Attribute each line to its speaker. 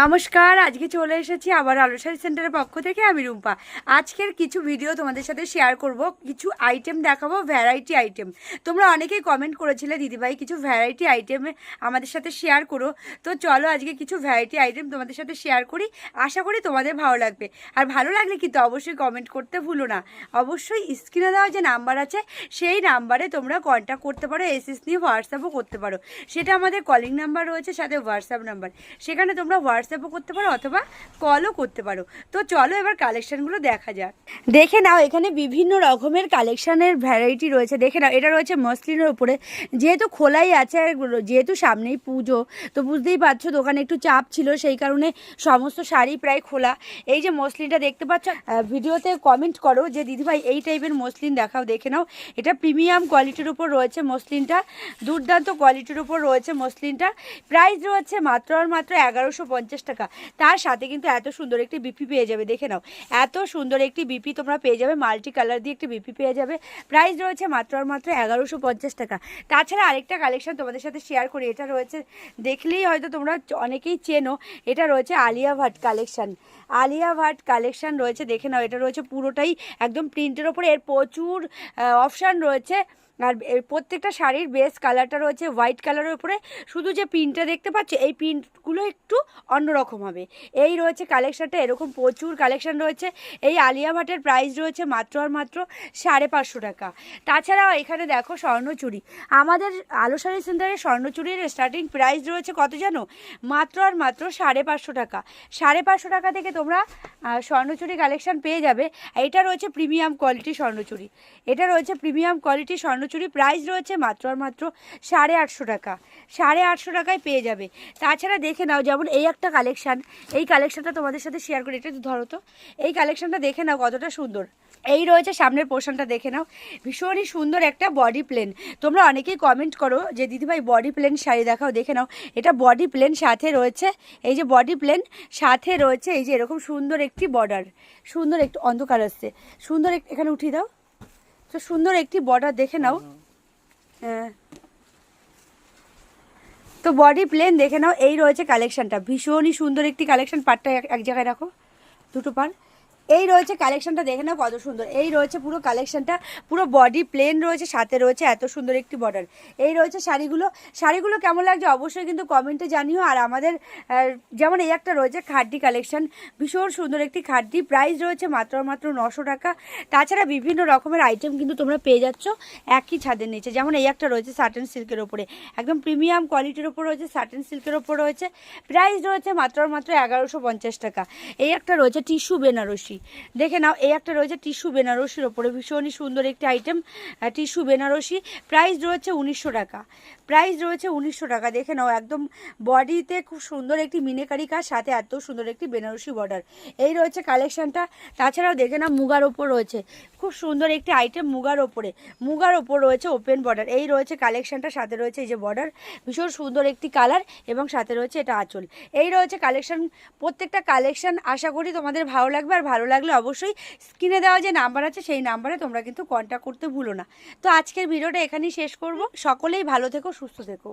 Speaker 1: নমস্কার, আজকে চলে এসেছি আবার আলোসারি সেন্টারের পক্ষ থেকে আমি রুম্পা। আজকের কিছু ভিডিও তোমাদের সাথে শেয়ার করব, কিছু আইটেম দেখাবো ভ্যারাইটি আইটেম তোমরা অনেকেই কমেন্ট করেছিলে, দিদিভাই, কিছু ভ্যারাইটি আইটেম আমাদের সাথে শেয়ার করো। তো চলো আজকে কিছু ভ্যারাইটি আইটেম তোমাদের সাথে শেয়ার করি। আশা করি তোমাদের ভালো লাগবে। আর ভালো লাগলে কিন্তু অবশ্যই কমেন্ট করতে ভুলো না। অবশ্যই স্ক্রিনে দেওয়া যে নাম্বার আছে, সেই নাম্বারে তোমরা কন্ট্যাক্ট করতে পারো এসএস নিয়ে হোয়াটসঅ্যাপও করতে পারো। সেটা আমাদের কলিং নাম্বার রয়েছে, সাথে হোয়াটসঅ্যাপ নাম্বার সেখানে তোমরা হোয়াটসঅ্যাপও করতে পারো অথবা কলও করতে পারো। তো চলো এবার কালেকশানগুলো দেখা যাক। দেখে নাও, এখানে বিভিন্ন রকমের কালেকশানের ভ্যারাইটি রয়েছে। দেখে নাও, এটা রয়েছে মসলিনের উপরে। যেহেতু খোলাই আছে আর যেহেতু সামনেই পুজো, তো বুঝতেই পারছ দোকানে একটু চাপ ছিল, সেই কারণে সমস্ত শাড়ি প্রায় খোলা। এই যে মসলিনটা দেখতে পাচ্ছ ভিডিওতে কমেন্ট করো যে, দিদিভাই, এই টাইপের মসলিন দেখাও, দেখে নাও। এটা প্রিমিয়াম কোয়ালিটির উপর রয়েছে মসলিনটা, দুর্দান্ত কোয়ালিটির উপর রয়েছে মসলিনটা। প্রাইস রয়েছে মাত্র আর মাত্র এগারোশো পঞ্চাশ টাকা। তার সাথে কিন্তু এত সুন্দর একটি বিপি পেয়ে যাবে, দেখে নাও। এত সুন্দর একটি বিপি তোমরা পেয়ে যাবে মাল্টি কালার দিয়ে একটি বিপি পেয়ে যাবে। প্রাইস রয়েছে মাত্র আর মাত্র এগারোশো পঞ্চাশ টাকা। তাছাড়া আরেকটা কালেকশন তোমাদের সাথে শেয়ার করি, এটা রয়েছে, দেখলেই হয়তো তোমরা অনেকেই চেনো, এটা রয়েছে আলিয়া ভাট কালেকশান আলিয়া ভাট কালেকশান রয়েছে, দেখে নাও, এটা রয়েছে পুরোটাই একদম প্রিন্টের ওপরে। এর প্রচুর অপশান রয়েছে। আর প্রত্যেকটা শাড়ির বেস কালারটা রয়েছে হোয়াইট কালারের উপরে। শুধু যে প্রিন্টটা দেখতে পাচ্ছ, এই প্রিন্টগুলো একটু অন্যরকম হবে। এই রয়েছে কালেকশানটা এরকম প্রচুর কালেকশন রয়েছে। এই আলিয়া ভাটের প্রাইস রয়েছে মাত্র আর মাত্র সাড়ে পাঁচশো টাকা। তাছাড়াও এখানে দেখো স্বর্ণচুরি আমাদের আলোসারি সেন্টারে স্বর্ণচুরির স্টার্টিং প্রাইস রয়েছে কত জানো? মাত্র আর মাত্র সাড়ে পাঁচশো টাকা। সাড়ে পাঁচশো টাকা থেকে তোমরা স্বর্ণচুরি কালেকশান পেয়ে যাবে। এটা রয়েছে প্রিমিয়াম কোয়ালিটি স্বর্ণচুরি এটা রয়েছে প্রিমিয়াম কোয়ালিটি স্বর্ণচুরি প্রাইস রয়েছে মাত্র আর মাত্র সাড়ে আটশো টাকা। সাড়ে আটশো টাকায় পেয়ে যাবে। তাছাড়া দেখে নাও, যেমন এই একটা কালেকশান এই কালেকশানটা তোমাদের সাথে শেয়ার করি, এটা ধরো তো। এই কালেকশানটা দেখে নাও কতটা সুন্দর। এই রয়েছে সামনের পোর্শনটা দেখে নাও। ভীষণই সুন্দর একটা বডি প্লেন তোমরা অনেকেই কমেন্ট করো যে, দিদিভাই বডি প্লেন শাড়ি দেখাও, দেখে নাও। এটা বডি প্লেন সাথে রয়েছে। এই যে বডি প্লেন সাথে রয়েছে, এই যে এরকম সুন্দর একটি বর্ডার সুন্দর একটু অন্ধকার আসছে। সুন্দর এখানে উঠিয়ে দাও। তো সুন্দর একটি বর্ডার দেখে নাও। হ্যাঁ। তো বডি প্লেন দেখে নাও, এই রয়েছে কালেকশনটা ভীষণই সুন্দর একটি কালেকশন পাটটা এক- জায়গায় রাখো। দুটো পার। এই রয়েছে কালেকশনটা দেখে নাও কত সুন্দর। এই রয়েছে পুরো কালেকশনটা পুরো বডি প্লেন রয়েছে, সাথে রয়েছে এত সুন্দর একটি বর্ডার এই রয়েছে শাড়িগুলো। শাড়িগুলো কেমন লাগছে অবশ্যই কিন্তু কমেন্টে জানিও। আর আমাদের যেমন এই একটা রয়েছে খাড্ডি কালেকশন ভীষণ সুন্দর একটি খাড্ডি। প্রাইস রয়েছে মাত্র মাত্র নশো টাকা। তাছাড়া বিভিন্ন রকমের আইটেম কিন্তু তোমরা পেয়ে যাচ্ছ একই ছাদের নিচে। যেমন এই একটা রয়েছে সাটেন সিল্কের ওপরে। একদম প্রিমিয়াম কোয়ালিটির ওপর রয়েছে সাটেন সিল্কের ওপর রয়েছে। প্রাইস রয়েছে মাত্র মাত্র এগারোশো টাকা। এই একটা রয়েছে টিস্যু বেনারসি। দেখে নাও, এই একটা রয়েছে টিস্যু বেনারসির ওপরে। ভীষণই সুন্দর একটি আইটেম টিস্যু বেনারসি। প্রাইস রয়েছে উনিশশো টাকা। প্রাইস রয়েছে উনিশশো টাকা। দেখে নাও, একদম বডিতে খুব সুন্দর একটি মিনেকারি কাজ, সাথে এত সুন্দর একটি বেনারসি বর্ডার। এই রয়েছে কালেকশনটা। তাছাড়াও দেখে নাও, মুগার ওপর রয়েছে। খুব সুন্দর একটি আইটেম মুগার ওপরে। মুগার ওপর রয়েছে ওপেন বর্ডার। এই রয়েছে কালেকশনটা, সাথে রয়েছে এই যে বর্ডার। ভীষণ সুন্দর একটি কালার এবং সাথে রয়েছে এটা আঁচল। এই রয়েছে কালেকশন, প্রত্যেকটা কালেকশন আশা করি তোমাদের ভালো লাগবে আর ভালো লাগলে অবশ্যই স্ক্রিনে দেওয়া যে নাম্বার আছে, সেই নাম্বারে তোমরা কিন্তু কন্ট্যাক্ট করতে ভুলো না। তো আজকের ভিডিওটা এখানেই শেষ করব। সকলেই ভালো থেকো, সুস্থ থেকো।